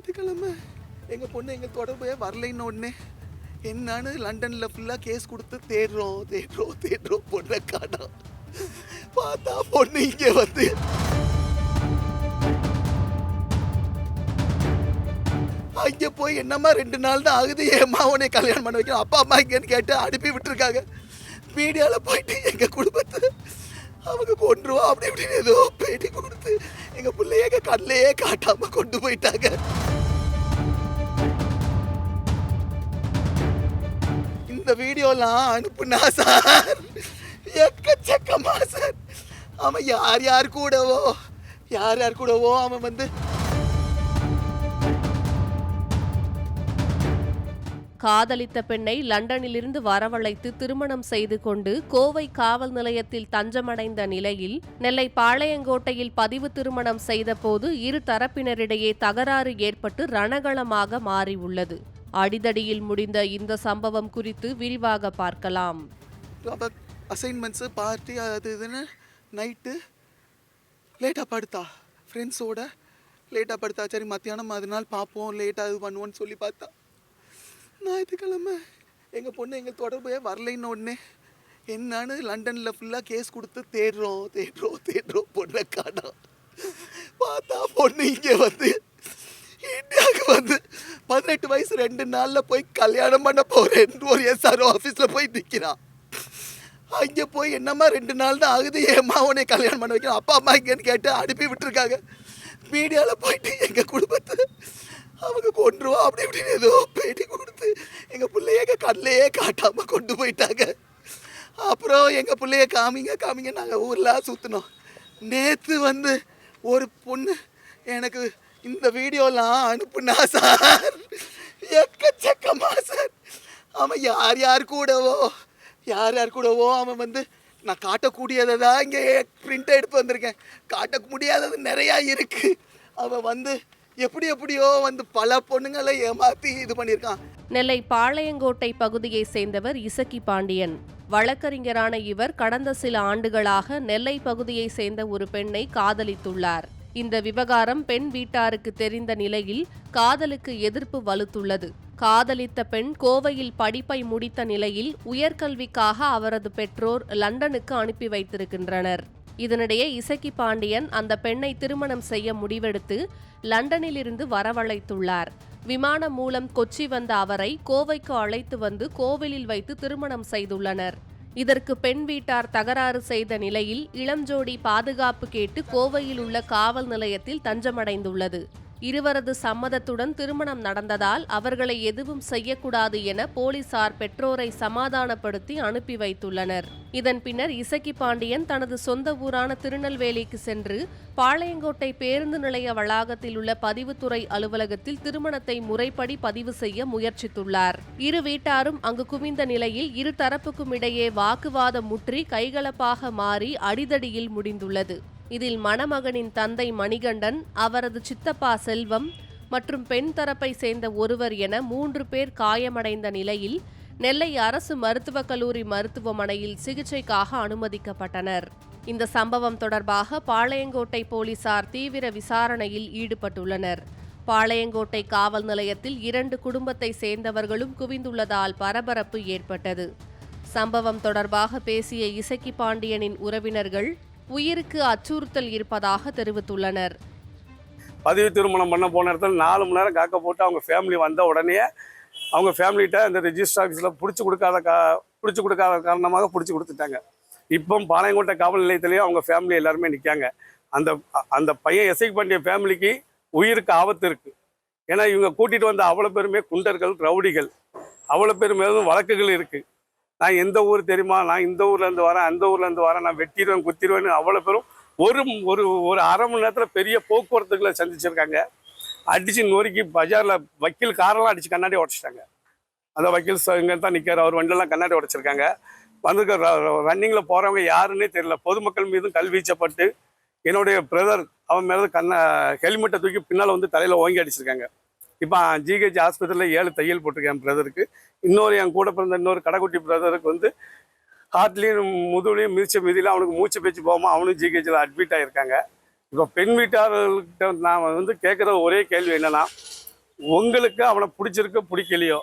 ஞாயிற்றுக்கிழமை. எங்கள் பொண்ணு எங்கள் தொடர்பே வரலைன்னு உடனே என்னன்னு லண்டனில் ஃபுல்லாக கேஸ் கொடுத்து தேடுறோம் தேடுறோம் தேடுறோம் பொண்ணை காணோம் பார்த்தா பொண்ணு இங்கே வந்து. அங்கே போய் என்னம்மா ரெண்டு நாள் தான் ஆகுது? ஏம்மா உன்னை கல்யாணம் பண்ண வைக்கணும்? அப்பா அம்மா இங்கேன்னு கேட்டு அனுப்பி விட்டுருக்காங்க. மீடியாவில் போயிட்டு எங்கள் குடும்பத்தை அவங்க கொண்டுருவா அப்படி இப்படின்னு ஏதோ பேட்டி கொடுத்து எங்கள் பிள்ளைய எங்கள் கண்ணிலேயே காட்டாமல் கொண்டு போயிட்டாங்க. இந்த வீடியோலாம் அனுப்புனா சார்? எக்கச்சக்கமா சார். அவன் யார் யார் கூடவோ? யார் யார் கூடவோ? அவன் வந்து காதலித்த பெண்ணை லண்டனிலிருந்து வரவழைத்து திருமணம் செய்து கொண்டு கோவை காவல் நிலையத்தில் தஞ்சமடைந்த நிலையில் நெல்லை பாளையங்கோட்டையில் பதிவு திருமணம் செய்தபோது இரு தரப்பினரிடையே தகராறு ஏற்பட்டு ரணகளமாக மாறியுள்ளது. அடிதடியில் முடிந்த இந்த சம்பவம் குறித்து விரிவாக பார்க்கலாம். அசைன்மெண்ட்ஸு பார்ட்டி அது இதுன்னு நைட்டு லேட்டாக படுத்தா. ஃப்ரெண்ட்ஸோட லேட்டாக படுத்தா. சரி மத்தியானம் அதனால் பார்ப்போம். லேட்டாக இது பண்ணுவோன்னு சொல்லி பார்த்தா. ஞாயிற்றுக்கிழமை. எங்கள் பொண்ணு எங்கள் தொடர்பே வரலைன்னு உடனே என்னன்னு லண்டனில் ஃபுல்லாக கேஸ் கொடுத்து தேடுறோம் தேடுறோம் தேடுறோம் பொண்ணை காணோம் பார்த்தா பொண்ணு இங்கே வந்து இந்தியாவுக்கு வந்து பதினெட்டு வயசு ரெண்டு நாளில் போய் கல்யாணம் பண்ண போகிறேன் ஒரு எஸ்ஆர்ஓ ஆஃபீஸில் போய் நிற்கிறான் அங்கே போய் என்னம்மா ரெண்டு நாள் தான் ஆகுது ஏம்மா உன்னை கல்யாணம் பண்ண வைக்கணும் அப்பா அம்மா இங்கேன்னு கேட்டு அனுப்பி விட்டுருக்காங்க. மீடியாவில் போயிட்டு எங்கள் குடும்பத்தை அவங்க கொண்டுருவோம் அப்படி இப்படின்னு ஏதோ பேட்டி கொடு எங்கள் பிள்ளைய எங்கள் கண்ணிலேயே காட்டாமல் கொண்டு போயிட்டாங்க. அப்புறம் எங்கள் பிள்ளைய காமிங்க காமிங்க நாங்கள் ஊர்லாம் சுற்றினோம் நேற்று வந்து ஒரு பொண்ணு எனக்கு இந்த வீடியோலாம் அனுப்புனா சார். எக்கச்சக்கமா சார். அவன் யார் யார் கூடவோ யார் யார் கூடவோ அவன் வந்து நான் காட்டக்கூடியதை தான் இங்கே பிரிண்ட் எடுத்து வந்திருக்கேன். காட்ட முடியாதது நிறையா இருக்குது அவன் வந்து எப்படி எப்படியோ வந்து பல பொண்ணுங்களை ஏமாற்றி இது பண்ணியிருக்கான். நெல்லை பாளையங்கோட்டை பகுதியை சேர்ந்தவர் இசக்கி பாண்டியன். வழக்கறிஞரான இவர் கடந்த சில ஆண்டுகளாக நெல்லை பகுதியை சேர்ந்த ஒரு பெண்ணை காதலித்துள்ளார். இந்த விவகாரம் பெண் வீட்டாருக்கு தெரிந்த நிலையில் காதலுக்கு எதிர்ப்பு வலுத்துள்ளது. காதலித்த பெண் கோவையில் படிப்பை முடித்த நிலையில் உயர்கல்விக்காக அவரது பெற்றோர் லண்டனுக்கு அனுப்பி வைத்திருக்கின்றனர். இதனிடையே இசக்கி பாண்டியன் அந்த பெண்ணை திருமணம் செய்ய முடிவெடுத்து லண்டனிலிருந்து வரவழைத்துள்ளார். விமானம் மூலம் கொச்சி வந்த அவரை கோவைக்கு அழைத்து வந்து கோவிலில் வைத்து திருமணம் செய்துள்ளனர். இதற்கு பெண் வீட்டார் தகராறு செய்த நிலையில் இளஞ்சோடி பாதுகாப்பு கேட்டு கோவையில் உள்ள காவல் நிலையத்தில் தஞ்சமடைந்துள்ளது. இருவரது சம்மதத்துடன் திருமணம் நடந்ததால் அவர்களை எதுவும் செய்யக்கூடாது என போலீசார் பெற்றோரை சமாதானப்படுத்தி அனுப்பி வைத்துள்ளனர். இதன் பின்னர் இசக்கி பாண்டியன் தனது சொந்த ஊரான திருநெல்வேலிக்கு சென்று பாளையங்கோட்டை பேருந்து நிலைய வளாகத்தில் உள்ள பதிவுத்துறை அலுவலகத்தில் திருமணத்தை முறைப்படி பதிவு செய்ய முயற்சித்துள்ளார். இரு வீட்டாரும் அங்கு குவிந்த நிலையில் இரு தரப்புக்கும் இடையே வாக்குவாதம் முற்றி கைகலப்பாக மாறி அடிதடியில் முடிந்துள்ளது. இதில் மணமகனின் தந்தை மணிகண்டன் அவரது சித்தப்பா செல்வம் மற்றும் பெண் தரப்பை சேர்ந்த ஒருவர் என மூன்று பேர் காயமடைந்த நிலையில் நெல்லை அரசு மருத்துவக் கல்லூரி மருத்துவமனையில் சிகிச்சைக்காக அனுமதிக்கப்பட்டனர். இந்த சம்பவம் தொடர்பாக பாளையங்கோட்டை போலீசார் தீவிர விசாரணையில் ஈடுபட்டுள்ளனர். பாளையங்கோட்டை காவல் நிலையத்தில் இரண்டு குடும்பத்தை சேர்ந்தவர்களும் குவிந்துள்ளதால் பரபரப்பு ஏற்பட்டது. சம்பவம் தொடர்பாக பேசிய இசக்கி பாண்டியனின் உறவினர்கள் உயிருக்கு அச்சுறுத்தல் இருப்பதாக தெரிவித்துள்ளனர். பதிவு திருமணம் பண்ண போன இடத்துல நாலு மணி நேரம் காக்க போட்டு அவங்க ஃபேமிலி வந்த உடனே அவங்க ஃபேமிலிகிட்ட அந்த ரிஜிஸ்டர் ஆஃபீஸில் பிடிச்சி கொடுக்காத கா பிடிச்சி கொடுக்காத காரணமாக பிடிச்சி கொடுத்துட்டாங்க. இப்போ பாளையங்கோட்டை காவல் நிலையத்திலேயே அவங்க ஃபேமிலி எல்லாருமே நிற்காங்க அந்த அந்த பையன் எஸ்ஐக்கு பண்ணிய ஃபேமிலிக்கு உயிருக்கு ஆபத்து இருக்குது ஏன்னா இவங்க கூட்டிகிட்டு வந்த அவ்வளோ பேருமே குண்டர்கள் ரவுடிகள். அவ்வளோ பேர் மேலும் வழக்குகள் இருக்குது நான் எந்த ஊர் தெரியுமா? நான் இந்த ஊர்லேருந்து வரேன் அந்த ஊர்லேருந்து வரேன் நான் வெட்டிடுவேன் குத்திடுவேன்னு அவ்வளோ பேரும் ஒரு ஒரு ஒரு அரை மணி நேரத்தில் பெரிய போக்குவரத்துகளை சந்திச்சிருக்காங்க. அடிச்சு நொறுக்கி பஜாரில் வக்கீல் காரெல்லாம் அடித்து கண்ணாடி உடச்சிட்டாங்க. அந்த வக்கீல் இங்கே தான் நிற்கார் அவர் வண்டியெல்லாம் கண்ணாடி உடைச்சிருக்காங்க. வந்திருக்க ரன்னிங்கில் போகிறவங்க யாருன்னே தெரியல. பொதுமக்கள் மீதும் கல்வீச்சப்பட்டு என்னுடைய பிரதர் அவன் மேலே கண்ண ஹெல்மெட்டை தூக்கி பின்னால் வந்து தலையில் ஓங்கி அடிச்சிருக்காங்க. இப்போ ஜிஹெச் ஆஸ்பத்திரியில் ஏழு தையல் போட்டிருக்கேன் என் பிரதருக்கு இன்னொரு என் கூட பிறந்த இன்னொரு கடைக்குட்டி பிரதருக்கு வந்து ஹார்ட்லேயும் முதுகுலையும் மிதிச்ச மிதியில் அவனுக்கு மூச்சு பேச்சு போகாமல் அவனும் ஜிஹெச்சில் அட்மிட் ஆகியிருக்காங்க இப்போ பெண் வீட்டார்கள்கிட்ட நான் வந்து கேட்குற ஒரே கேள்வி என்னென்னா உங்களுக்கு அவனை பிடிச்சிருக்கு பிடிக்கலையோ?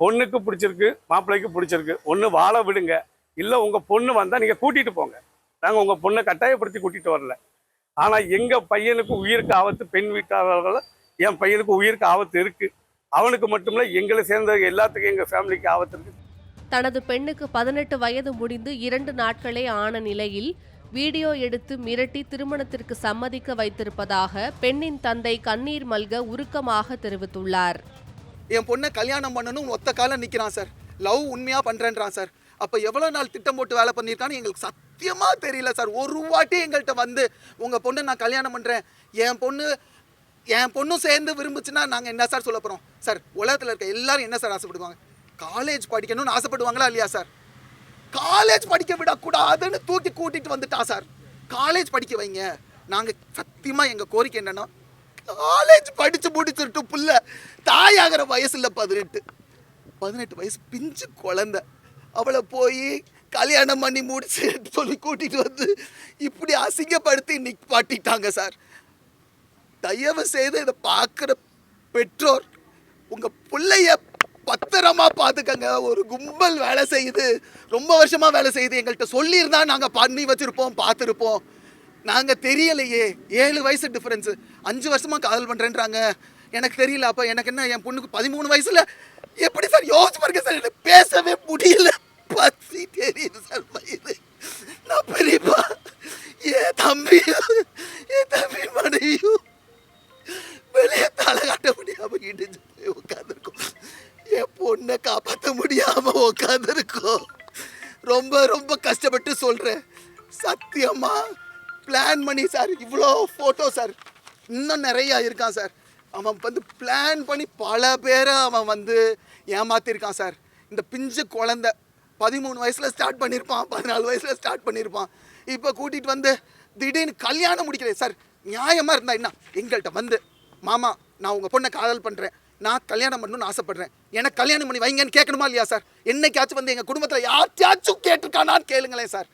பொண்ணுக்கு பிடிச்சிருக்கு மாப்பிள்ளைக்கு பிடிச்சிருக்கு. ஒன்று வாழ விடுங்க. இல்லை உங்கள் பொண்ணு வந்தால் நீங்கள் கூட்டிகிட்டு போங்க. நாங்கள் உங்கள் பொண்ணை கட்டாயப்படுத்தி கூட்டிகிட்டு வரல. ஆனால் எங்கள் பையனுக்கு உயிருக்கு ஆபத்து பெண் வீட்டாளர்களை என் பையனுக்கு உயிருக்கு ஆபத்து இருக்குது அவனுக்கு மட்டுமில்ல எங்களை சேர்ந்த எல்லாத்துக்கும் எங்கள் ஃபேமிலிக்கு ஆபத்து இருக்குது தனது பெண்ணுக்கு பதினெட்டு வயது முடிந்து இரண்டு நாட்களே ஆன நிலையில் வீடியோ எடுத்து மிரட்டி திருமணத்திற்கு சம்மதிக்க வைத்திருப்பதாக பெண்ணின் தந்தை கண்ணீர் மல்க உருக்கமாக தெரிவித்துள்ளார். என் பொண்ணை கல்யாணம் பண்ணணும் ஒத்த காலம் நிற்கிறான் சார். லவ் உண்மையாக பண்ணுறேன்றான் சார். அப்போ எவ்வளோ நாள் திட்டம் போட்டு வேலை பண்ணியிருக்கான்னு எங்களுக்கு சத்தியமாக தெரியல சார். ஒரு வாட்டி எங்கள்கிட்ட வந்து உங்கள் பொண்ணை நான் கல்யாணம் பண்ணுறேன் என் பொண்ணு என் பொண்ணும் சேர்ந்து விரும்புச்சுன்னா நாங்கள் என்ன சார் சொல்ல போகிறோம் சார் உலகத்தில் இருக்க எல்லாரும் என்ன சார் ஆசைப்படுவாங்க? காலேஜ் படிக்கணும்னு ஆசைப்படுவாங்களா இல்லையா சார்? காலேஜ் படிக்க விடக்கூடாதுன்னு தூக்கி கூட்டிட்டு வந்துட்டா சார். காலேஜ் படிக்க வைங்க. நாங்கள் சத்தியமாக எங்கள் கோரிக்கை என்னன்னா காலேஜ் படித்து முடிச்சுட்டு புள்ள தாயாகிற வயசில் பதினெட்டு. பதினெட்டு வயசு பிஞ்சு குழந்த. அவளை போய் கல்யாணம் பண்ணி முடிச்சு சொல்லி கூட்டிகிட்டு வந்து இப்படி அசிங்கப்படுத்தி நிப்பாட்டிட்டாங்க சார். தயவு செய்து இதை பார்க்குற பெற்றோர் உங்கள் பிள்ளைய பத்திரமா பார்த்துக்கங்க. ஒரு கும்பல் வேலை செய்யுது. ரொம்ப வருஷமா வேலை செய்யுது. எங்கள்கிட்ட சொல்லியிருந்தா நாங்கள் பண்ணி வச்சுருப்போம் பார்த்துருப்போம். நாங்கள் தெரியலையே. ஏழு வயசு டிஃப்ரென்ஸு அஞ்சு வருஷமா காதல் பண்ணுறேன்றாங்க எனக்கு தெரியல. அப்போ எனக்கு என்ன என் பொண்ணுக்கு பதிமூணு வயசில்? எப்படி சார்? யோசிச்சு பாருங்க சார். எனக்கு பேசவே முடியல. உன்னை பொண்ணை காப்பாற்ற முடியாம உட்காந்துருக்கோம் ரொம்ப ரொம்ப கஷ்டப்பட்டு சொல்றேன். சத்தியமா? பிளான் பண்ணி சார் இவ்வளோ ஃபோட்டோ சார் இன்னும் நிறையா இருக்கான் சார் அவன் வந்து பிளான் பண்ணி பல பேரை அவன் வந்து ஏமாத்திருக்கான் சார் இந்த பிஞ்சு குழந்த பதிமூணு வயசில் ஸ்டார்ட் பண்ணியிருப்பான் பதினாலு வயசில் ஸ்டார்ட் பண்ணியிருப்பான் இப்போ கூட்டிகிட்டு வந்து திடீர்னு கல்யாணம் முடிக்கிறேன் சார் நியாயமாக இருந்தா என்ன? எங்கள்கிட்ட வந்து மாமா நான் உங்கள் பொண்ணை காதல் பண்ணுறேன் நான் கல்யாணம் பண்ணணும்னு ஆசைப்படுறேன். எனக்கு கல்யாணம் பண்ணி வைங்கன்னு கேட்கணுமா இல்லையா சார்? என்னைக்காச்சும் வந்து எங்கள் குடும்பத்தில் யார்ட்டாச்சும் கேட்டிருக்கானான்னு கேளுங்களேன் சார்.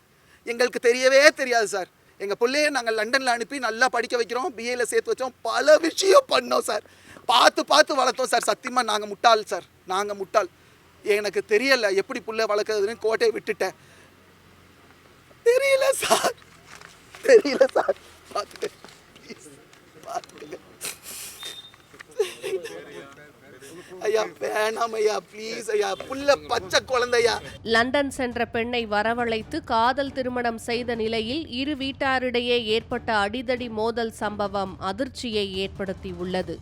எங்களுக்கு தெரியவே தெரியாது சார். எங்கள் பிள்ளைய நாங்கள் லண்டனில் அனுப்பி நல்லா படிக்க வைக்கிறோம் பிஏல சேர்த்து வச்சோம் பல விஷயம் பண்ணோம் சார். பார்த்து பார்த்து வளர்த்தோம் சார். சத்தியமாக நாங்கள் முட்டாள் சார். நாங்கள் முட்டாள். எனக்கு தெரியல எப்படி புள்ள வளர்க்குறதுன்னு கோட்டையை விட்டுட்டேன். தெரியல சார். தெரியல சார். பார்த்துட்டு பார்த்துட்டு ஐயா வேணாம் ஐயா ப்ளீஸ் ஐயா புள்ள பச்சை குழந்தையா. லண்டன் சென்ற பெண்ணை வரவழைத்து காதல் திருமணம் செய்த நிலையில் இரு வீட்டாரிடையே ஏற்பட்ட அடிதடி மோதல் சம்பவம் அதிர்ச்சியை ஏற்படுத்தியுள்ளது.